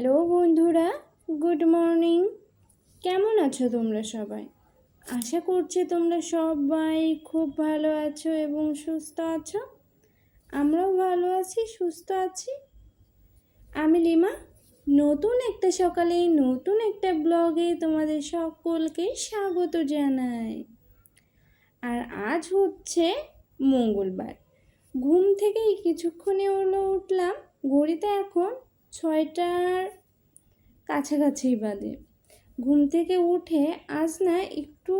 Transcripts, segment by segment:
Hello বন্ধুরা, good morning. কেমন আছো তোমরা সবাই? আশা করছি তোমরা সবাই খুব ভালো আছো এবং সুস্থ আছো। আমরাও ভালো আছি, সুস্থ আছি। আমি লিমা। নতুন একটা সকালে, নতুন একটা ব্লগে তোমাদের সকলকে স্বাগত জানাই। আর আজ হচ্ছে মঙ্গলবার। ঘুম থেকেই কিছুক্ষণে হলো উঠলাম ঘড়িতে এখন ছয়টার কাছাকাছি বাদে। ঘুম থেকে উঠে আজ না একটু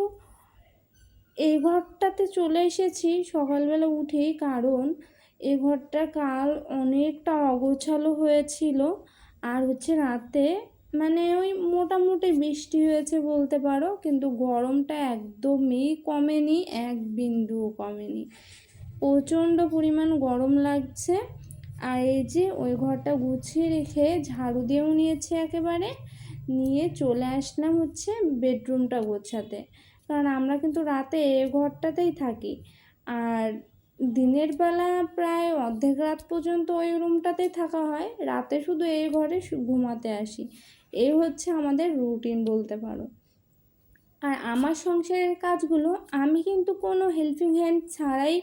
এই ঘরটাতে চলে এসেছি। সকালবেলা উঠেই কারণ এই ঘরটা কাল অনেকটা অগোছালো হয়েছিল। আর হচ্ছে রাতে মানে ওই মোটামুটি বৃষ্টি হয়েছে বলতে পারো, কিন্তু গরমটা একদমই কমেনি, এক বিন্দুও কমেনি। প্রচণ্ড পরিমাণ গরম লাগছে। আর এই যে ওই ঘরটা গুছিয়ে রেখে ঝাড়ু দিয়েও নিয়েছে একেবারে, নিয়ে চলে আসলাম হচ্ছে বেডরুমটা গোছাতে। কারণ আমরা কিন্তু রাতে এ ঘরটাতেই থাকি। আর দিনের বেলা প্রায় অর্ধেক রাত পর্যন্ত ওই রুমটাতেই থাকা হয়। রাতে শুধু এই ঘরে ঘুমাতে আসি। এই হচ্ছে আমাদের রুটিন বলতে পারো। আর আমার সংসারের কাজগুলো, আমি কিন্তু কোনো হেল্পিং হ্যান্ড ছাড়াই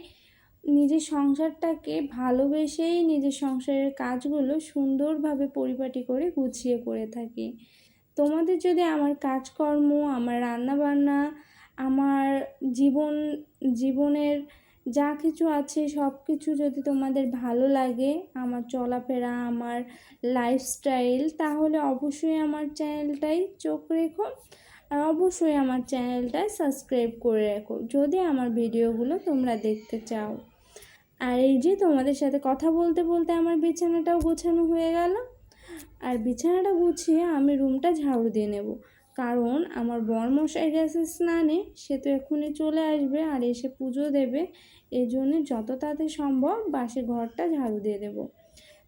নিজের সংসারটাকে ভালোবেসেই নিজের সংসারের কাজগুলো সুন্দরভাবে পরিপাটি করে গুছিয়ে করে থাকি। তোমাদের যদি আমার কাজকর্ম, আমার রান্নাবান্না, আমার জীবন, জীবনের যা কিছু আছে সব কিছু যদি তোমাদের ভালো লাগে, আমার চলাফেরা, আমার লাইফস্টাইল তাহলে অবশ্যই আমার চ্যানেলটাই চোখ রেখো। আর অবশ্যই আমার চ্যানেলটায় সাবস্ক্রাইব করে রাখো। যদি আমার ভিডিওগুলো তোমরা দেখতে চাও। আর এই যে তোমাদের সাথে কথা বলতে বলতে আমার বিছানাটাও গোছানো হয়ে গেল। আর বিছানাটা গুছিয়ে আমি রুমটা ঝাড়ু দিয়ে নেব। কারণ আমার বরমশাই গেছে স্নানে, সে তো এক্ষুনি চলে আসবে আর এসে পুজো দেবে। এই জন্য যত তাড়াতাড়ি সম্ভব বাসে ঘরটা ঝাড়ু দিয়ে দেব।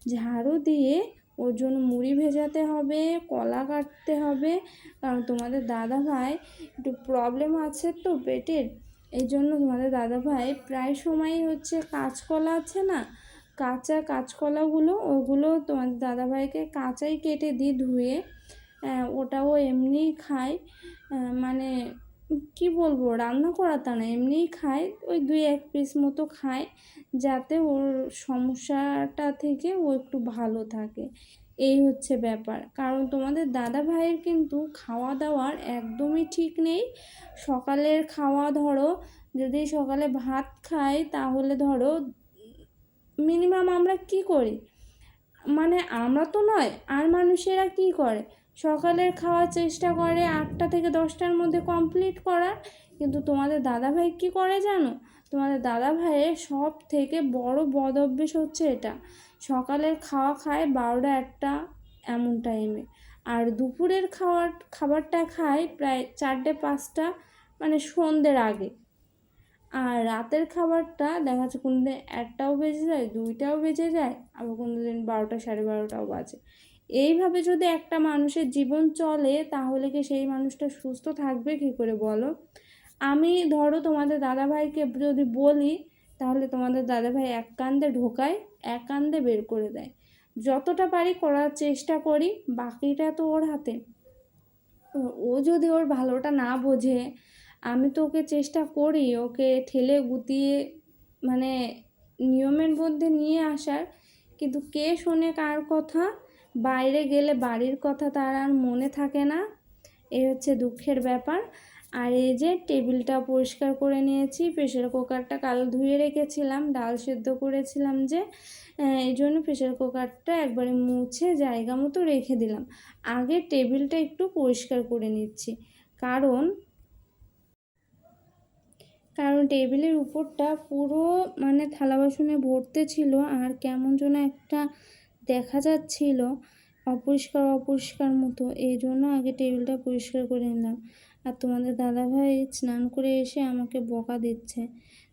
ঝাড়ু দিয়ে ওর জন্য মুড়ি ভেজাতে হবে, কলা কাটতে হবে। কারণ তোমাদের দাদা ভাই একটু প্রবলেম আছে তো পেটের। এই জন্য তোমাদের দাদাভাই প্রায় সময়ই হচ্ছে কাঁচকলা আছে না, কাঁচা কাঁচকলাগুলো, ওগুলো তোমাদের দাদাভাইকে কাঁচাই কেটে দিই ধুয়ে ওটাও এমনিই খায় মানে কি বলব, রান্না করা তা না, এমনিই খায়, ওই দুই এক পিস মতো খায়, যাতে ওর সমস্যাটা থেকে ও একটু ভালো থাকে। এই হচ্ছে ব্যাপার। কারণ তোমাদের দাদা ভাইয়ের কিন্তু খাওয়া দাওয়ার একদমই ঠিক নেই। সকালের খাওয়া ধরো, যদি সকালে ভাত খাই তাহলে ধরো মিনিমাম আমরা কি করি? মানে আমরা তো নয়, আর মানুষেরা কি করে? সকালের খাওয়ার চেষ্টা করে আটটা থেকে দশটার মধ্যে কমপ্লিট করার। কিন্তু তোমাদের দাদাভাই কি করে জানো? তোমাদের দাদা ভাইয়ের সব থেকে বড় বদ অভ্যেস হচ্ছে এটা। সকালের খাওয়া খায় বারোটা একটা এমন টাইমে আর দুপুরের খাওয়ার, খাবারটা খায় প্রায় চারটে পাঁচটা মানে সন্ধ্যের আগে। আর রাতের খাবারটা দেখা যাচ্ছে কোনো দিন একটাও বেজে যায়, দুইটাও বেজে যায়, আবার কোনো দিন বারোটা সাড়ে বারোটাও বাজে। এইভাবে যদি একটা মানুষের জীবন চলে, তাহলে কি সেই মানুষটা সুস্থ থাকবে কী করে বলো? আমি ধরো তোমাদের দাদাভাইকে যদি বলি, তাহলে তোমাদের দাদাভাই এক কান্দে ঢোকায়। এক কান্দে বের করে দেয়। যতটা পারি করার চেষ্টা করি, বাকিটা তো ওর হাতে। ও যদি ওর ভালোটা না বোঝে, আমি তো ওকে চেষ্টা করি, ওকে ঠেলে গুতিয়ে মানে নিয়মের মধ্যে নিয়ে আসার। কিন্তু কে শোনে কার কথা? বাইরে গেলে বাড়ির কথা তার আর মনে থাকে না। এ হচ্ছে দুঃখের ব্যাপার। আর এই যে টেবিলটা পরিষ্কার করে নিয়েছি প্রেশার কুকারটা কাল ধুয়ে রেখেছিলাম, ডাল সেদ্ধ করেছিলাম যে এই জন্য প্রেশার কুকারটা একবারে মুছে জায়গা মতো রেখে দিলাম। আগে টেবিলটা একটু পরিষ্কার করে নিচ্ছি, কারণ কারণ টেবিলের উপরটা পুরো মানে থালা বাসনে ভরতে ছিল আর কেমন যেন একটা দেখা যাচ্ছিল অপরিষ্কার অপরিষ্কার মতো, এই জন্য আগে টেবিলটা পরিষ্কার করে নিলাম। আর তোমাদের দাদাভাই স্নান করে এসে আমাকে বকা দিচ্ছে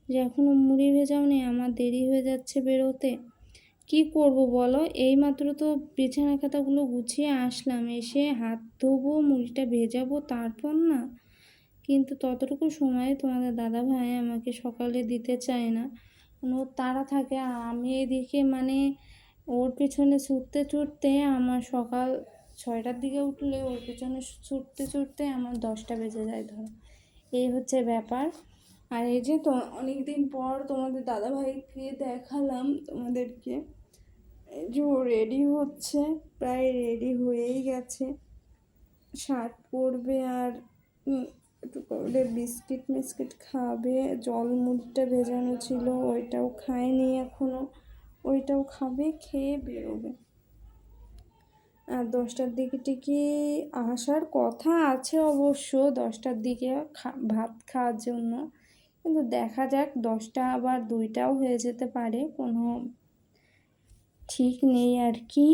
যে এখনও মুড়ি ভেজাও নেই আমার দেরি হয়ে যাচ্ছে বেরোতে। কি করব বলো? এই মাত্র তো বিছানা খাতাগুলো গুছিয়ে আসলাম, এসে হাত ধোবো, মুড়িটা ভেজাবো, তারপর না? কিন্তু ততটুকু সময়ে তোমাদের দাদা ভাই আমাকে সকালে দিতে চায় না। মানে ওর তাড়া থাকে আমি এদিকে মানে ওর পিছনে ছুটতে ছুটতে আমার সকাল ছয়টার দিকে উঠলে ওর পেছনে ছুটতে ছুটতে আমার দশটা বেজে যায় ধরো। এই হচ্ছে ব্যাপার। আর এই যে তো অনেক দিন পর তোমাদের দাদাভাইকে দেখালাম তোমাদেরকে। এই যে ও রেডি হচ্ছে, প্রায় রেডি হয়েই গেছে। শার্ট পরবে আর একটু করে বিস্কিট মিস্কিট খাবে। জল মুড়িটা ভেজানো ছিল, ওইটাও খায়নি এখনও ওইটাও খাবে, খেয়ে বেরোবে। আর দশটার দিকে টিকি আসার কথা আছে অবশ্য। দশটার দিকে ভাত খাওয়ার জন্য। কিন্তু দেখা যাক, দশটা আবার দুইটাও হয়ে যেতে পারে। কোনো ঠিক নেই আর কি।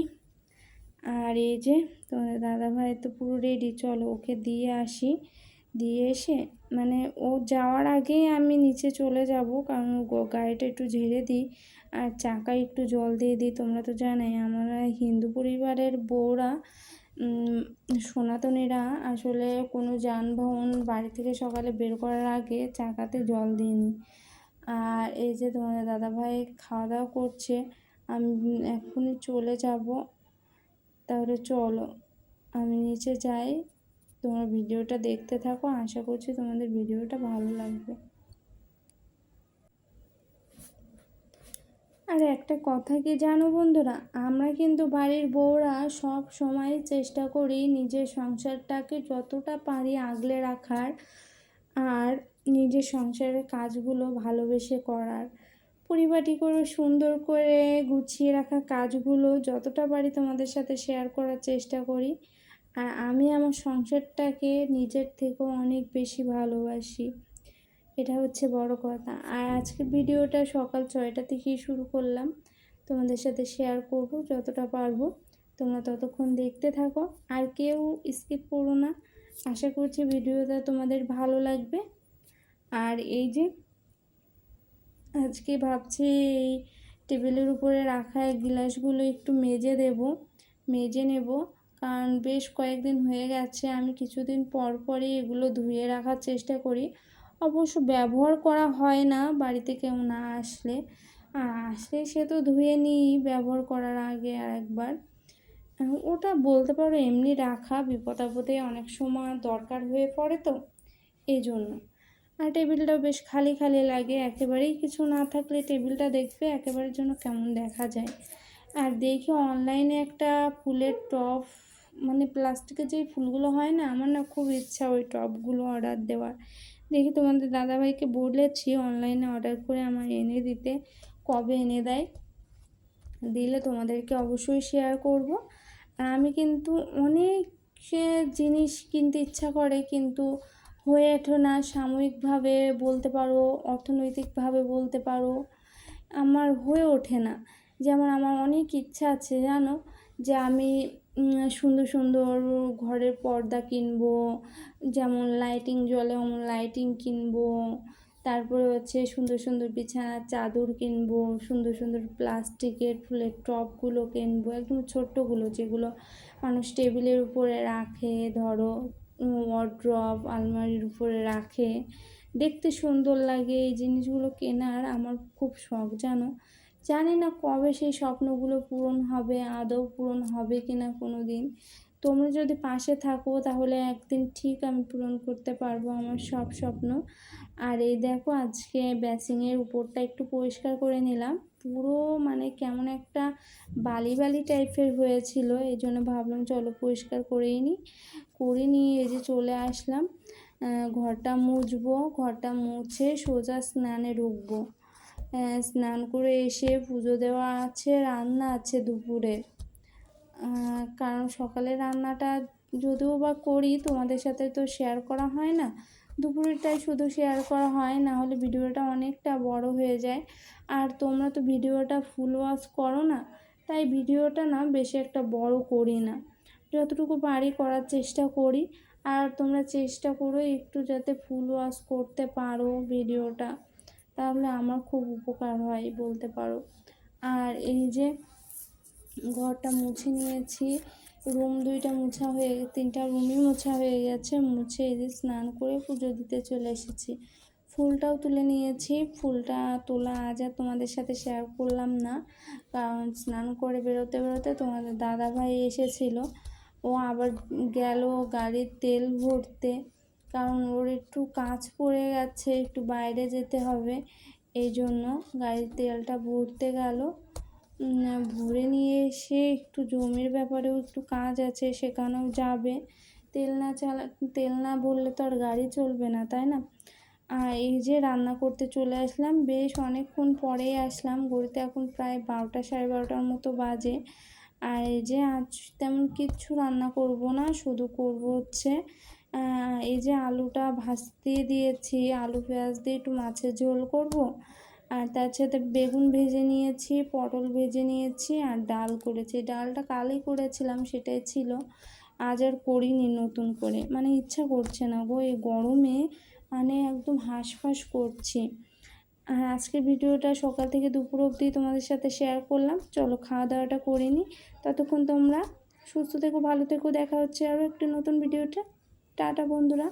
আর এই যে তোমাদের দাদাভাই তো পুরো রেডি চলো ওকে দিয়ে আসি। দিয়ে এসে মানে ও যাওয়ার আগেই আমি নিচে চলে যাব, কারণ গাড়িটা একটু ঝেড়ে দিই। আর চাকায় একটু জল দিয়ে দিই, তোমরা তো জানোই আমরা হিন্দু পরিবারের বউরা সনাতনীরা। আসলে কোনো যানবাহন বাড়ি থেকে সকালে বের করার আগে চাকাতে জল দিয়ে নিই। আর এই যে তোমাদের দাদাভাই খাওয়া দাওয়া করছে, আমি এখনই চলে যাব। তাহলে চলো, আমি নিচে যাই। তোমরা ভিডিওটা দেখতে থাকো, আশা করছি তোমাদের ভিডিওটা ভালো লাগবে। আর একটা কথা কি জানো বন্ধুরা, আমরা কিন্তু বাড়ির বউরা সব সময় চেষ্টা করি নিজের সংসারটাকে যতটা পারি আগলে রাখার আর নিজের সংসারের কাজগুলো ভালোবেসে করার। পরিপাটি করে সুন্দর করে গুছিয়ে রাখা কাজগুলো যতটা পারি তোমাদের সাথে শেয়ার করার চেষ্টা করি। আর আমি আমার সংসারটাকে নিজের থেকেও অনেক বেশি ভালোবাসি। এটা হচ্ছে বড় কথা। আর আজকে ভিডিওটা সকাল ছয়টা থেকেই শুরু করলাম। তোমাদের সাথে শেয়ার করব যতটা পারব। তোমরা ততক্ষণ দেখতে থাকো। আর কেউ স্কিপ করো না। আশা করছি ভিডিওটা তোমাদের ভালো লাগবে। আর এই যে, আজকে ভাবছি এই টেবিলের উপরে রাখা গিলাসগুলো একটু মেজে দেব। মেজে নেব। কারণ বেশ কয়েকদিন হয়ে গেছে, আমি কিছুদিন পর পরই এগুলো ধুয়ে রাখার চেষ্টা করি। অবশ্য ব্যবহার করা হয় না বাড়িতে কেউ না আসলে। আর আসলে সে তো ধুয়ে নিই ব্যবহার করার আগে আর একবার। ওটা বলতে পারো এমনি রাখা, বিপদ আপদে অনেক সময় দরকার হয়ে পড়ে তো এই জন্য আর টেবিলটাও বেশ খালি খালি লাগে, একেবারেই কিছু না থাকলে টেবিলটা দেখবে একেবারে জন্য কেমন দেখা যায়। আর দেখি অনলাইনে একটা ফুলের টব মানে প্লাস্টিকের যে ফুলগুলো হয় না, আমার না খুব ইচ্ছা ওই টবগুলো অর্ডার দেওয়ার। দেখি তোমাদের দাদাভাইকে বলেছি অনলাইনে অর্ডার করে আমার এনে দিতে, কবে এনে দেয়। দিলে তোমাদেরকে অবশ্যই শেয়ার করব। আর আমি কিন্তু অনেক জিনিস কিনতে ইচ্ছা করে, কিন্তু হয়ে ওঠে না, সাময়িকভাবে বলতে পারো, অর্থনৈতিকভাবে বলতে পারো, আমার হয়ে ওঠে না। যেমন আমার অনেক ইচ্ছা আছে, জানো? যে আমি সুন্দর সুন্দর ঘরের পর্দা কিনবো, যেমন লাইটিং জলে অমন লাইটিং কিনবো, তারপরে হচ্ছে সুন্দর সুন্দর বিছানার চাদর কিনবো, সুন্দর সুন্দর প্লাস্টিকের ফুলের টপগুলো কিনবো, একদম ছোট্টগুলো যেগুলো মানুষ টেবিলের উপরে রাখে, ধরো ওয়ার্ড্রপ আলমারির উপরে রাখে। দেখতে সুন্দর লাগে এই জিনিসগুলো কেনার, আমার খুব শখ, জানো? জানি না কবে সেই স্বপ্নগুলো পূরণ হবে, আদৌ পূরণ হবে কি না কোনো দিন তোমরা যদি পাশে থাকো তাহলে একদিন ঠিক আমি পূরণ করতে পারব আমার সব স্বপ্ন। আর এই দেখো আজকে ব্যাসিংয়ের উপরটা একটু পরিষ্কার করে নিলাম। পুরো মানে কেমন একটা বালি বালি টাইপের হয়েছিল, এই জন্য ভাবলাম চলো পরিষ্কার করেই নিই করে নিয়ে এই যে চলে আসলাম। ঘরটা মুছবো, ঘরটা মুছে সোজা স্নানে ঢুকবো। স্নান করে এসে পুজো দেওয়া আছে, রান্না আছে দুপুরে। কারণ সকালে রান্নাটা যদিও বা করি, তোমাদের সাথে তো শেয়ার করা হয় না। দুপুরেরটাই শুধু শেয়ার করা হয়, না হলে ভিডিওটা অনেকটা বড় হয়ে যায়। আর তোমরা তো ভিডিওটা ফুল ওয়াচ করো না, তাই ভিডিওটা না বেশি একটা বড় করি না। যতটুকু পারি করার চেষ্টা করি, আর তোমরা চেষ্টা করো একটু যাতে ফুল ওয়াশ করতে পারো ভিডিওটা। তাহলে আমার খুব উপকার হয় বলতে পারো। আর এই যে ঘরটা মুছে নিয়েছি, রুম দুইটা মোছা হয়ে তিনটা রুমই মোছা হয়ে গেছে, মুছে এই যে স্নান করে পুজো দিতে চলে এসেছি। ফুলটাও তুলে নিয়েছি, ফুলটা তোলা আজ আর তোমাদের সাথে শেয়ার করলাম না, কারণ স্নান করে বেরোতে বেরোতে তোমাদের দাদা ভাই এসেছিল, ও আবার গেল গাড়ির তেল ভরতে। কারণ ওর একটু কাজ পড়ে গেছে, একটু বাইরে যেতে হবে। এই জন্য গাড়ির তেলটা ভরতে গেল। ভরে নিয়ে এসে একটু জমির ব্যাপারেও একটু কাজ আছে, সেখানেও যাবে। তেল না চালা, তেল না ভরলে তো আর গাড়ি চলবে না, তাই না? আর এই যে রান্না করতে চলে আসলাম, বেশ অনেকক্ষণ পরেই আসলাম। গড়িতে এখন প্রায় বারোটা, সাড়ে বারোটার মতো বাজে। আর এই যে আজ তেমন কিচ্ছু রান্না করব না, শুধু করব হচ্ছে এই যে আলুটা ভাজতে দিয়েছি, আলু পেঁয়াজ দিয়ে একটু মাছের ঝোল করব। আর তার সাথে বেগুন ভেজে নিয়েছি, পটল ভেজে নিয়েছি আর ডাল করেছি। ডালটা কালই করেছিলাম, সেটাই ছিল। আজ আর করিনি নতুন করে। মানে ইচ্ছা করছে না গো, এই গরমে মানে একদম হাঁসফাঁস করছি। আর আজকের ভিডিওটা সকাল থেকে দুপুর অবধি তোমাদের সাথে শেয়ার করলাম। চলো খাওয়া দাওয়াটা করে নিই। ততক্ষণ তোমরা সুস্থ থেকো, ভালো থেকো। দেখা হচ্ছে আরও একটি নতুন ভিডিওটা টাটা বন্ধুরা।